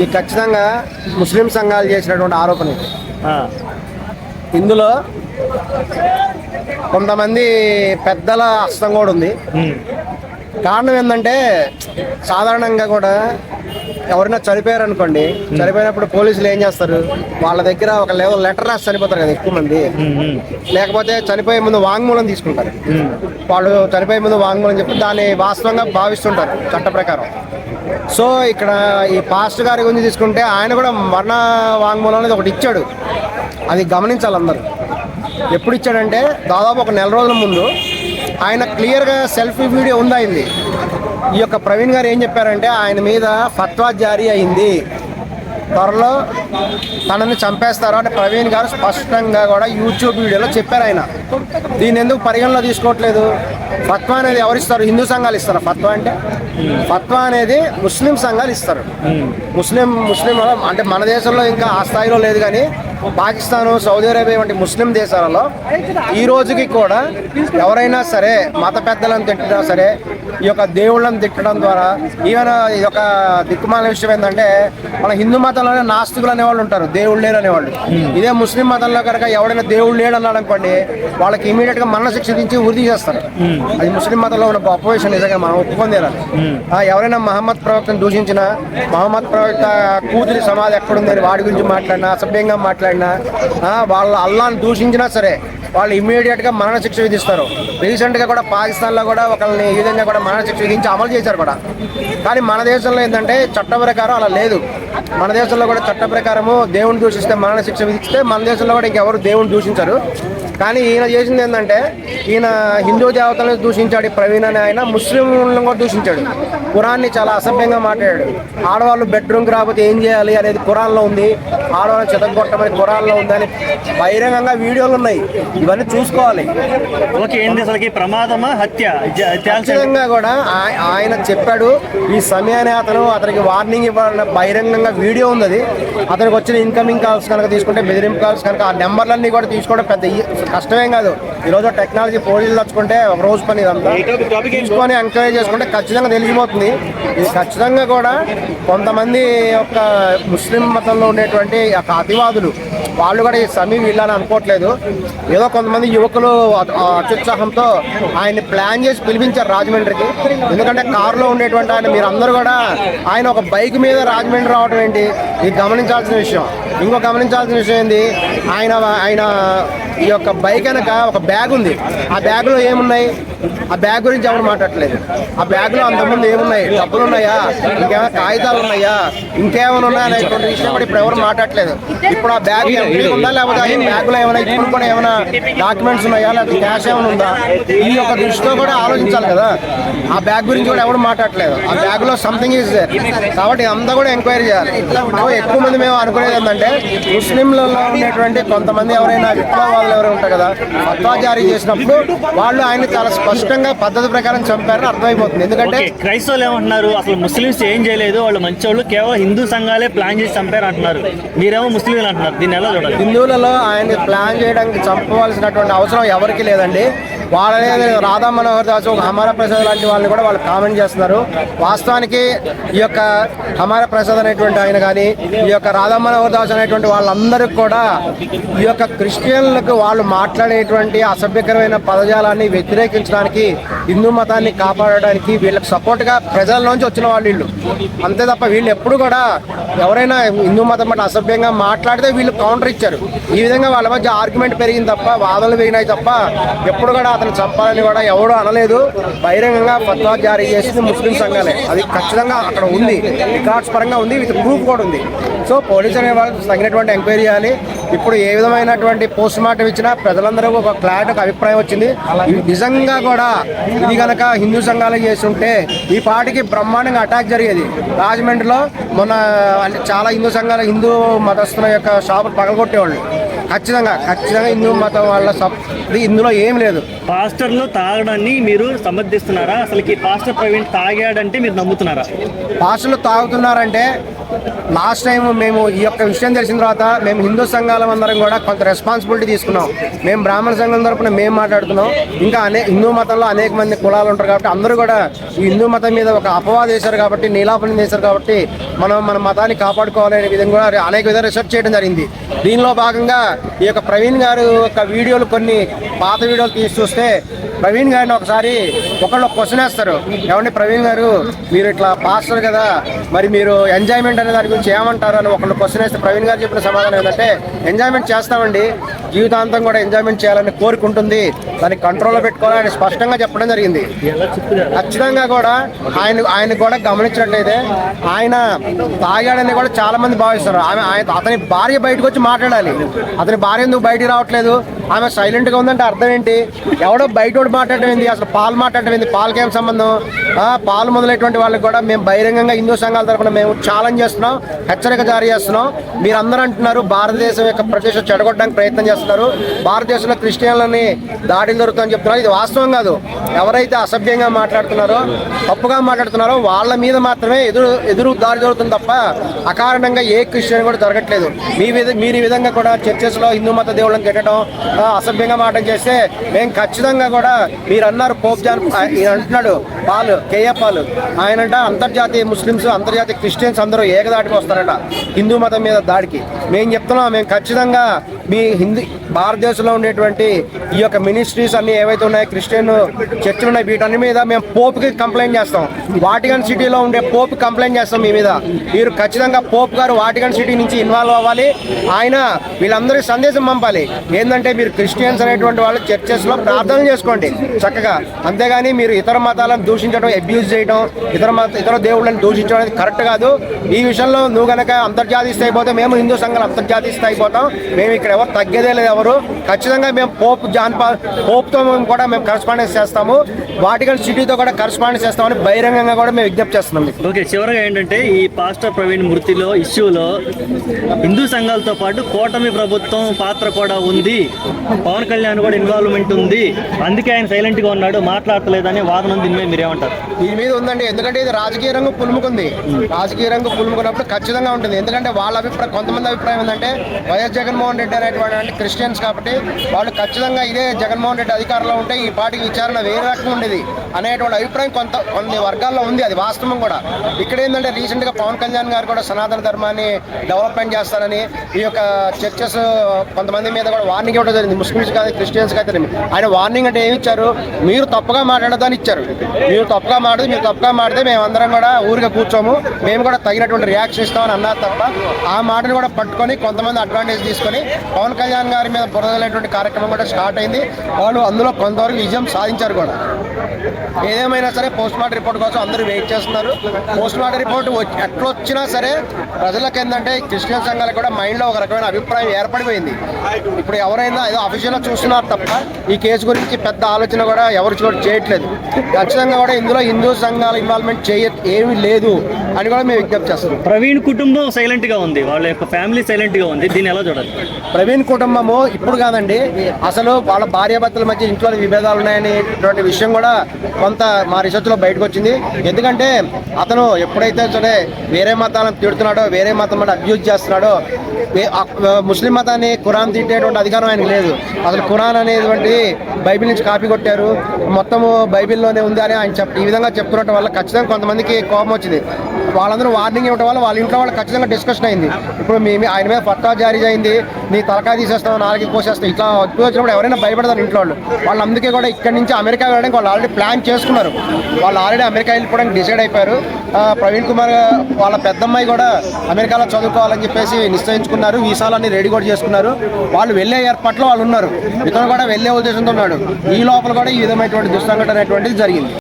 ఇది ఖచ్చితంగా ముస్లిం సంఘాలు చేసినటువంటి ఆరోపణ ఇది. ఇందులో కొంతమంది పెద్దల హస్తం కూడా ఉంది. కారణం ఏంటంటే సాధారణంగా కూడా ఎవరైనా చనిపోయారు అనుకోండి చనిపోయినప్పుడు పోలీసులు ఏం చేస్తారు? వాళ్ళ దగ్గర ఒక లెవెల్ లెటర్ రాసి చనిపోతారు కదా ఎక్కువ మంది. లేకపోతే చనిపోయే ముందు వాంగ్మూలం తీసుకుంటారు. వాళ్ళు చనిపోయే ముందు వాంగ్మూలం చెప్పి దాన్ని వాస్తవంగా భావిస్తుంటారు చట్ట ప్రకారం. సో ఇక్కడ ఈ పాస్టర్ గారి గురించి తీసుకుంటే ఆయన కూడా మరణ వాంగ్మూలం అనేది ఒకటి ఇచ్చాడు. అది గమనించాలి అందరూ. ఎప్పుడు ఇచ్చాడంటే దాదాపు ఒక నెల రోజుల ముందు ఆయన క్లియర్గా సెల్ఫీ వీడియో ఉంది ఈ యొక్క ప్రవీణ్ గారు ఏం చెప్పారంటే ఆయన మీద ఫత్వా జారీ అయింది. త్వరలో తనని చంపేస్తారు అంటే ప్రవీణ్ గారు స్పష్టంగా కూడా యూట్యూబ్ వీడియోలో చెప్పారు ఆయన. దీన్ని ఎందుకు పరిగణలో తీసుకోవట్లేదు? ఫత్వా అనేది ఎవరిస్తారు హిందూ సంఘాలు ఇస్తారు? ఫత్వా అంటే? ఫత్వా అనేది ముస్లిం సంఘాలు ఇస్తారు. ముస్లిం ముస్లిం అంటే మన దేశంలో ఇంకా ఆ స్థాయిలో లేదు కానీ పాకిస్తాన్ సౌదీ అరేబియా వంటి ముస్లిం దేశాలలో ఈ రోజుకి కూడా ఎవరైనా సరే మత పెద్దలను తిట్టినా సరే ఈ యొక్క దేవుళ్ళని తిట్టడం ద్వారా ఈవెన్ ఈ యొక్క దిక్కుమాల విషయం ఏంటంటే మన హిందూ మతంలోనే నాస్తికులు అనేవాళ్ళు ఉంటారు దేవుళ్ళు లేరు అనేవాళ్ళు. ఇదే ముస్లిం మతంలో కనుక ఎవడైనా దేవుడు లేడు అన్నాడు అనుకోండి వాళ్ళకి ఇమీడియట్గా మరణ శిక్ష దించి ఉరి చేస్తారు. అది ముస్లిం మతంలో ఉన్న గొప్ప విషయం నిజంగా మనం ఒప్పుకొందేరాలి ఆ ఎవరైనా మహమ్మద్ ప్రవక్తను దూషించినా మహమ్మద్ ప్రవక్త కూతురి సమాధి ఎక్కడుందని వాడి గురించి మాట్లాడినా అసభ్యంగా మాట్లాడినా ఆ, వాళ్ళ అల్లాను దూషించినా సరే వాళ్ళు ఇమ్మీడియట్గా మరణ శిక్ష విధిస్తారు. రీసెంట్గా కూడా పాకిస్తాన్లో కూడా ఒకరిని ఈ విధంగా కూడా మరణ శిక్ష విధించి అమలు చేశారు కూడా. కానీ మన దేశంలో ఏంటంటే చట్ట ప్రకారం అలా లేదు. మన దేశంలో కూడా చట్ట ప్రకారము దేవుని దూషిస్తే మరణ శిక్ష విధిస్తే మన దేశంలో కూడా ఇంకెవరు దేవుని దూషించరు. కానీ ఈయన చేసింది ఏంటంటే ఈయన హిందూ దేవతలను దూషించాడు ప్రవీణ్ అనే ఆయన ముస్లింలను కూడా దూషించాడు. ఖురాన్ని చాలా అసభ్యంగా మాట్లాడాడు. ఆడవాళ్ళు బెడ్రూమ్కి రాకపోతే ఏం చేయాలి అనేది ఖురాన్లో ఉంది. ఆడవాళ్ళని చెదగొట్టమని ఖురాన్లో ఉంది అని బహిరంగంగా వీడియోలు ఉన్నాయి. ఇవన్నీ చూసుకోవాలి. ఓకే అసలుకి ప్రమాదమా హత్య. ఖచ్చితంగా కూడా ఆయ- ఆయన చెప్పాడు ఈ సమయాన్ని అతను అతనికి వార్నింగ్ ఇవ్వాలన్న బహిరంగంగా వీడియో ఉంది అతనికి వచ్చిన ఇన్కమింగ్ కాల్స్ కనుక తీసుకుంటే బెదిరింపు కాల్స్ కనుక ఆ నెంబర్లన్నీ కూడా తీసుకోవడం పెద్ద కష్టమేం కాదు. ఈ రోజు టెక్నాలజీ పోలీసులు తెచ్చుకుంటే ఒక రోజు పని ఇదంతా. తీసుకొని ఎంకరేజ్ చేసుకుంటే ఖచ్చితంగా తెలిసిపోతుంది. ఇది ఖచ్చితంగా కూడా కొంతమంది యొక్క ముస్లిం మతంలో ఉండేటువంటి యొక్క అతివాదులు వాళ్ళు కూడా ఈ సమీ వీళ్ళని అనుకోవట్లేదు. ఏదో కొంతమంది యువకులు అత్యుత్సాహంతో ఆయన్ని ప్లాన్ చేసి పిలిపించారు రాజమండ్రికి. ఎందుకంటే కారులో ఉండేటువంటి ఆయన మీరు అందరూ కూడా ఆయన ఒక బైక్ మీద రాజమండ్రి రావడం ఏంటి? ఇది గమనించాల్సిన విషయం. ఇంకో గమనించాల్సిన విషయం ఏంది? ఆయన ఆయన ఈ యొక్క బైక్ వెనక ఒక బ్యాగ్ ఉంది ఆ బ్యాగ్లో ఏమున్నాయి? ఆ బ్యాగ్ గురించి ఎవరు మాట్లాడట్లేదు. ఆ బ్యాగ్లో అంతకుముందు ఏమున్నాయి? డబ్బులు ఉన్నాయా? ఇంకేమైనా కాగితాలు ఉన్నాయా? ఇంకేమైనా ఉన్నాయా అనేటువంటి విషయం కూడా ఇప్పుడు ఎవరు మాట్లాడట్లేదు. ఇప్పుడు ఆ బ్యాగ్ ఉందా? లేకపోతే ఆ బ్యాగ్లో ఏమైనా ఇప్పుడు కూడా ఏమైనా డాక్యుమెంట్స్ ఉన్నాయా? లేకపోతే క్యాష్ ఏమైనా ఉందా? ఈ యొక్క దృష్టితో కూడా ఆలోచించాలి కదా. ఆ బ్యాగ్ గురించి కూడా ఎవరు మాట్లాడట్లేదు. ఆ బ్యాగ్లో సంథింగ్ దేర్ కాబట్టి అంతా కూడా ఎంక్వైరీ చేయాలి. ఎక్కువ మంది మేము అనుకునేది ఏంటంటే ముస్లింలలో ఉండేటువంటి కొంతమంది ఎవరైనా విప్లవవాదులు ఎవరైనా ఉంటారు కదా ఫత్వా జారీ చేసినప్పుడు వాళ్ళు ఆయన చాలా స్పష్టంగా పద్ధతి ప్రకారం చంపారని అర్థమైపోతుంది. ఎందుకంటే క్రైస్తవులు ఏమంటున్నారు? అసలు ముస్లిమ్స్ ఏం చేయలేదు వాళ్ళు మంచోళ్ళు కేవలం హిందూ సంఘాలే ప్లాన్ చేసి చంపారు అంటున్నారు. మీరేమో ముస్లింలు అంటున్నారు దీన్ని ఎలా చూడాలి? హిందువులలో ఆయన్ని ప్లాన్ చేయడానికి చంపవలసినటువంటి అవసరం ఎవరికి లేదండి. వాళ్ళనే రాధా మనోహర్ దాస్ ఒక హమారా ప్రసాద్ లాంటి వాళ్ళని కూడా వాళ్ళు కామెంట్ చేస్తున్నారు. వాస్తవానికి ఈ యొక్క హమారా ప్రసాద్ అనేటువంటి ఆయన కానీ ఈ యొక్క రాధా మనోహర్ దాస్ అనేటువంటి వాళ్ళందరికీ కూడా ఈ యొక్క క్రిస్టియన్లకు వాళ్ళు మాట్లాడేటువంటి అసభ్యకరమైన పదజాలాన్ని వ్యతిరేకించడానికి హిందూ మతాన్ని కాపాడడానికి వీళ్ళకి సపోర్ట్గా ప్రజల నుంచి వచ్చిన వాళ్ళు వీళ్ళు. అంతే తప్ప వీళ్ళు ఎప్పుడు కూడా ఎవరైనా హిందూ మతం పట్ల అసభ్యంగా మాట్లాడితే వీళ్ళు కౌంటర్ ఇచ్చారు. ఈ విధంగా వాళ్ళ మధ్య ఆర్గ్యుమెంట్ పెరిగింది తప్ప వాదనలు పెరిగినాయి తప్ప ఎప్పుడు కూడా అతను చంపాలని కూడా ఎవడూ అనలేదు. బహిరంగంగా ఫత్వా జారీ చేసింది ముస్లిం సంఘాలే. అది ఖచ్చితంగా అక్కడ ఉంది. రికార్డ్స్ పరంగా ఉంది విత్ ప్రూఫ్ కూడా ఉంది. సో పోలీసు అనే వాళ్ళు తగినటువంటి ఎంక్వైరీ చేయాలి. ఇప్పుడు ఏ విధమైనటువంటి పోస్ట్ మార్టం ఇచ్చినా ప్రజలందరూ ఒక క్లారిటీ ఒక అభిప్రాయం వచ్చింది. ఇది నిజంగా కూడా ఇది కనుక హిందూ సంఘాలు చేస్తుంటే ఈ పాటికి బ్రహ్మాండంగా అటాక్ జరిగేది. రాజమండ్రిలో మొన్న చాలా హిందూ సంఘాల హిందూ మతస్థుల యొక్క షాపులు పగలగొట్టేవాళ్ళు. ఖచ్చితంగా ఖచ్చితంగా హిందూ మతం వాళ్ళ ఇది ఇందులో ఏం లేదు. పాస్టర్లు తాగడాన్ని మీరు సమర్థిస్తున్నారా? అసలుకి పాస్టర్ ప్రవీణ్ తాగాడంటే మీరు నమ్ముతున్నారా? భాషలు తాగుతున్నారంటే లాస్ట్ టైం మేము ఈ యొక్క విషయం తెలిసిన తర్వాత మేము హిందూ సంఘాల అందరం కూడా కొంత రెస్పాన్సిబిలిటీ తీసుకున్నాం. మేము బ్రాహ్మణ సంఘం తరపున మేము మాట్లాడుతున్నాం. ఇంకా అనే హిందూ మతంలో అనేక మంది కులాలు ఉంటారు కాబట్టి అందరూ కూడా ఈ హిందూ మతం మీద ఒక అపవాదం చేశారు కాబట్టి నీలాపనం చేశారు కాబట్టి మనం మన మతాన్ని కాపాడుకోవాలనే విధంగా కూడా అనేక విధాలు రిసర్చ్ చేయడం జరిగింది. దీనిలో భాగంగా ఈ యొక్క ప్రవీణ్ గారు యొక్క వీడియోలు కొన్ని పాత వీడియోలు తీసి చూస్తే ప్రవీణ్ గారిని ఒకసారి ఒకళ్ళు క్వశ్చన్ వేస్తారు ఏమండి ప్రవీణ్ గారు మీరు ఇట్లా పాస్టర్ కదా మరి మీరు ఎంజాయ్మెంట్ అనే దాని గురించి ఏమంటారు అని ఒకళ్ళు క్వశ్చన్ వేస్తే ప్రవీణ్ గారు చెప్పిన సమాధానం ఏంటంటే ఎంజాయ్మెంట్ చేస్తామండి జీవితాంతం కూడా ఎంజాయ్మెంట్ చేయాలని కోరుకుంటుంది దాన్ని కంట్రోల్లో పెట్టుకోవాలని స్పష్టంగా చెప్పడం జరిగింది. ఖచ్చితంగా కూడా ఆయన ఆయన కూడా గమనించినట్లయితే ఆయన తాగాడని కూడా చాలా మంది భావిస్తారు ఆమె ఆయన అతని భార్య బయటకు వచ్చి మాట్లాడాలి. అతని భార్య ఎందుకు బయటికి రావట్లేదు? ఆమె సైలెంట్గా ఉందంటే అర్థం ఏంటి? ఎవడో బయట మాట్లాడటం ఏంది? అసలు పాలు మాట్లాడటం ఏంది? పాలకేం సంబంధం? పాలు మొదలైనటువంటి వాళ్ళకి కూడా మేము బహిరంగంగా హిందూ సంఘాల తరఫున మేము ఛాలెంజ్ చేస్తున్నాం హెచ్చరిక జారీ చేస్తున్నాం. మీరు అందరూ అంటున్నారు భారతదేశం యొక్క ప్రతిష్ట చెడగొట్టడానికి ప్రయత్నం చేస్తున్నారు. భారతదేశంలో క్రిస్టియన్లని దాడులు జరుగుతుందని చెప్తున్నారు. ఇది వాస్తవం కాదు. ఎవరైతే అసభ్యంగా మాట్లాడుతున్నారో తప్పుగా మాట్లాడుతున్నారో వాళ్ళ మీద మాత్రమే ఎదురు ఎదురు దాడి జరుగుతుంది తప్ప అకారణంగా ఏ క్రిస్టియన్ కూడా జరగట్లేదు. మీ విధ మీరు ఈ విధంగా కూడా చర్చెస్లో హిందూ మత దేవుళ్ళని తిట్టడం అసభ్యంగా మాటలు చేస్తే మేము ఖచ్చితంగా కూడా మీరు అన్నారు పోప్ జాన్ ఈయన అంటున్నాడు పాలు కేఏ పాలు. ఆయనంట అంతర్జాతీయ ముస్లిమ్స్ అంతర్జాతీయ క్రిస్టియన్స్ అందరూ ఏకదాటికి వస్తారట. హిందూ మతం మీద దాడికి. మేము చెప్తున్నాం మేము ఖచ్చితంగా మీ హిందీ భారతదేశంలో ఉండేటువంటి ఈ యొక్క మినిస్ట్రీస్ అన్ని ఏవైతే ఉన్నాయో క్రిస్టియన్ చర్చిలు ఉన్నాయి వీటన్ని మీద మేము పోప్కి కంప్లైంట్ చేస్తాం. వాటికన్ సిటీలో ఉండే పోప్ కంప్లైంట్ చేస్తాం మీ మీద. మీరు ఖచ్చితంగా పోప్ గారు వాటికన్ సిటీ నుంచి ఇన్వాల్వ్ అవ్వాలి. ఆయన వీళ్ళందరికీ సందేశం పంపాలి. ఏంటంటే మీరు క్రిస్టియన్స్ అనేటువంటి వాళ్ళు చర్చెస్లో ప్రార్థన చేసుకోండి చక్కగా. అంతేగాని మీరు ఇతర మతాలను దూషించడం అబ్యూజ్ చేయడం ఇతర మత ఇతర దేవుళ్ళని దూషించడం అనేది కరెక్ట్ కాదు. ఈ విషయంలో నువ్వు గనక అంతర్జాతీయ స్థాయి పోతే మేము హిందూ సంఘాలు అంతర్జాతీయ స్థాయి పోతాం. మేము ఇక్కడ ఎవరు తగ్గేదే లేదు ఎవరు? ఖచ్చితంగా మేము పోప్ జాన్ పా పోప్తో మేము కూడా మేము కరస్పాండెన్స్ చేస్తాము. వాటికన్ సిటీతో కూడా కరస్పాండెన్స్ చేస్తామని బహిరంగంగా కూడా మేము విజ్ఞప్తి చేస్తున్నాం ఓకే చివరగా ఏంటంటే ఈ పాస్టర్ ప్రవీణ్ మృతిలో ఇష్యూలో హిందూ సంఘాలతో పాటు కూటమి ప్రభుత్వం పాత్ర కూడా ఉంది. పవన్ కళ్యాణ్ కూడా ఇన్వాల్వ్మెంట్ ఉంది. అందుకే ఆయన సైలెంట్గా ఉన్నాడు మాట్లాడలేదని వాదన ఉంది. దీని మీరేమంటారు? దీని మీద ఉందండి. ఎందుకంటే ఇది రాజకీయ రంగు పులుముకుంది. రాజకీయ రంగు పులుముకున్నప్పుడు ఖచ్చితంగా ఉంటుంది. ఎందుకంటే వాళ్ళ అభిప్రాయం కొంతమంది అభిప్రాయం ఏంటంటే వైఎస్ జగన్మోహన్ రెడ్డి అనేటువంటి క్రిస్టియన్స్ కాబట్టి వాళ్ళు ఖచ్చితంగా ఇదే జగన్మోహన్ రెడ్డి అధికారంలో ఉంటే ఈ పార్టీకి విచారణ వేరే రకంగా ఉండేది. అనేటువంటి అభిప్రాయం కొంత కొన్ని వర్గాల్లో ఉంది అది వాస్తవం కూడా. ఇక్కడ ఏంటంటే రీసెంట్గా పవన్ కళ్యాణ్ గారు కూడా సనాతన ధర్మాన్ని డెవలప్మెంట్ చేస్తారని ఈ యొక్క చర్చెస్ కొంతమంది మీద కూడా వార్నింగ్ ఇవ్వడం జరిగింది. ముస్లిమ్స్ కానీ క్రిస్టియన్స్ కానీ ఆయన వార్నింగ్ అంటే ఏమి ఇచ్చారు మీరు తప్పుగా మాట్లాడదని ఇచ్చారు. మీరు తప్పుగా మాట్లాడి మీరు తప్పుగా మాట్లాడితే మేము అందరం కూడా ఊరిగా కూర్చోము. మేము కూడా తగినటువంటి రియాక్షన్ ఇస్తామని అన్నారు తప్ప ఆ మాటను కూడా పట్టుకొని కొంతమంది అడ్వాంటేజ్ తీసుకొని పవన్ కళ్యాణ్ గారి మీద బురదలేటువంటి కార్యక్రమం కూడా స్టార్ట్ అయింది. వాళ్ళు అందులో కొంతవరకు విజయం సాధించారు కూడా. ఏదేమైనా సరే పోస్ట్ మార్టం రిపోర్ట్ కోసం అందరూ వెయిట్ చేస్తున్నారు. పోస్ట్ మార్టం రిపోర్ట్ వచ్చి- ఎట్లా వచ్చినా సరే ప్రజలకు ఏంటంటే క్రిస్టియన్ సంఘాలకు కూడా మైండ్లో ఒక రకమైన అభిప్రాయం ఏర్పడిపోయింది. ఇప్పుడు ఎవరైనా ఏదో అఫీషియల్గా చూస్తున్నారు తప్ప ఈ కేసు గురించి పెద్ద ఆలోచన కూడా ఎవరు చోటు చేయట్లేదు. ఖచ్చితంగా కూడా ఇందులో హిందూ సంఘాల ఇన్వాల్వ్మెంట్ చేయ ఏమీ లేదు. అని కూడా మేము విజ్ఞప్తి చేస్తున్నాం. ప్రవీణ్ కుటుంబం సైలెంట్గా ఉంది. వాళ్ళ యొక్క ఫ్యామిలీ సైలెంట్గా ఉంది. దీన్ని ఎలా చూడాలి? ప్రవీణ్ కుటుంబము ఇప్పుడు కాదండి. అసలు వాళ్ళ భార్యాభర్తల మధ్య ఇంట్లో విభేదాలు ఉన్నాయనేటువంటి విషయం కూడా కొంత మా రీసెర్చ్లో బయటకు వచ్చింది. ఎందుకంటే అతను ఎప్పుడైతే సరే వేరే మతాలను తిడుతున్నాడో వేరే మతం మీద అబ్యూజ్ చేస్తున్నాడో ముస్లిం మతాన్ని ఖురాన్ తిట్టేటువంటి అధికారం ఆయనకు లేదు. అసలు ఖురాన్ అనేటువంటి బైబిల్ నుంచి కాపీ కొట్టారు. మొత్తము బైబిల్లోనే ఉంది అని ఆయన చెప్ ఈ విధంగా చెప్తున్నట్టు వల్ల ఖచ్చితంగా కొంతమందికి కోపం వచ్చింది. వాళ్ళందరూ వార్నింగ్ ఇవ్వడం వల్ల వాళ్ళ ఇంట్లో వాళ్ళు ఖచ్చితంగా డిస్కషన్ అయింది. ఇప్పుడు మేము ఆయన మీద పట్టా జారీ అయింది. నీ తలకాయ తీసేస్తాం నాలుగు కోసేస్తాం ఇట్లా ఎక్కువ వచ్చినప్పుడు ఎవరైనా భయపడతారు ఇంట్లో వాళ్ళు. వాళ్ళు అందుకే కూడా ఇక్కడ నుంచి అమెరికా వెళ్ళడానికి వాళ్ళు ఆల్రెడీ ప్లాన్ చేసుకున్నారు. వాళ్ళు ఆల్రెడీ అమెరికా వెళ్ళిపోవడానికి డిసైడ్ అయిపోయారు. ప్రవీణ్ కుమార్ వాళ్ళ పెద్దమ్మాయి కూడా అమెరికాలో చదువుకోవాలని చెప్పేసి నిశ్చయించుకున్నారు. వీసాలన్నీ రెడీ కూడా చేసుకున్నారు. వాళ్ళు వెళ్ళే ఏర్పాట్లో వాళ్ళు ఉన్నారు. ఇతను కూడా వెళ్ళే ఉద్దేశంతో ఉన్నాడు. ఈ లోపల కూడా ఈ విధమైనటువంటి దుస్సంఘటన అనేటువంటిది జరిగింది.